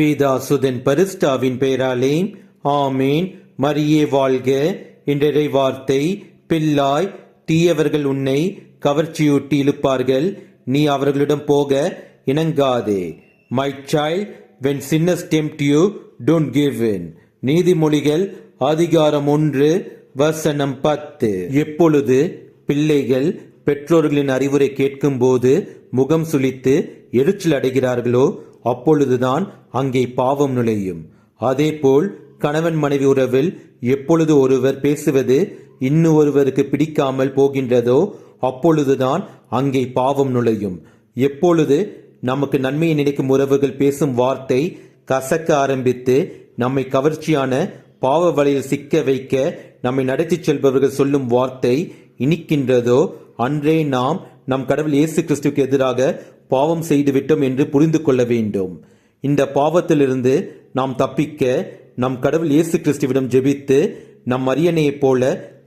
பீதாசுதன் பரிஸ்டாவின் பெயராலே ஆமேன். மரியே வாழ்க. என்றரை வார்த்தை பில்லாய் தீயவர்கள் உன்னை கவர்ச்சியூட்டி இழுப்பார்கள். நீ அவர்களிடம் போக இணங்காதே. My child when sinners tempt you don't give in நீதிமொழிகள் அதிகாரம் ஒன்று வசனம் பத்து. எப்பொழுது பிள்ளைகள் பெற்றோர்களின் அறிவுரை கேட்கும்போது முகம் சுழித்து எரிச்சல் அடைகிறார்களோ அப்பொழுதுதான் அங்கே பாவம் நுழையும். அதேபோல் கணவன் மனைவி உறவில் எப்பொழுது ஒருவர் பேசுவது இன்னொருவருக்கு பிடிக்காமல் போகின்றதோ அப்பொழுதுதான் அங்கே பாவம் நுழையும். எப்பொழுது நமக்கு நன்மையை நினைக்கும் உறவுகள் பேசும் வார்த்தை கசக்க ஆரம்பித்து நம்மை கவர்ச்சியான பாவ வலையில் சிக்க வைக்க நம்மை நடத்தி செல்பவர்கள் சொல்லும் வார்த்தை இனிக்கின்றதோ அன்றே நாம் நம் கடவுள் இயேசு கிறிஸ்துக்கு எதிராக பாவம் செய்துவிட்டோம் என்று புரிந்து கொள்ள வேண்டும். இந்த பாவத்திலிருந்து நாம் தப்பிக்க நம் கடவுள் இயேசு கிறிஸ்துவிடம் ஜெபித்து நம் அரியணையைப் போல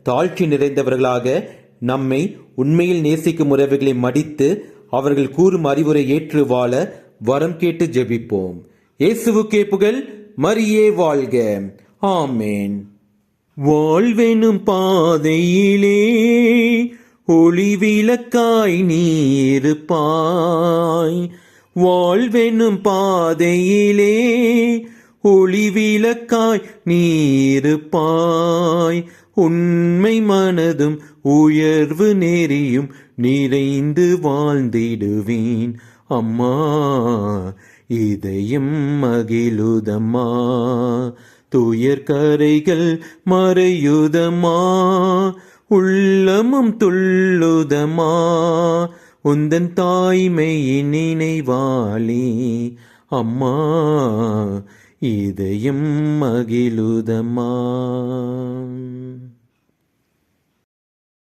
தாழ்ச்சி நிறைந்தவர்களாக நம்மை உண்மையில் நேசிக்கும் உறவுகளை மடித்து அவர்கள் கூறும் அறிவுரை ஏற்று வாழ வரம் கேட்டு ஜெபிப்போம். இயேசுவுக்கே புகழ் மரியே வாழ்க. ஆமேன். வாழ்வெனும் பாதையிலே ஒளி விளக்காய் நீ இருப்பாய் வாழ்வெனும் பாதையிலே ஒளி விளக்காய் நீ இருப்பாய் உண்மை மனதும் உயர்வு நெறியும் நிறைந்து வாழ்ந்திடுவேன். அம்மா இதயம் மகிழுதம்மா. துயர் கரைகள் மறையுதம்மா. உள்ளமும் துள்ளுதமா? உந்தன் தாய்மையின் நினைவாளி. அம்மா இதயம் மகிழுதமா?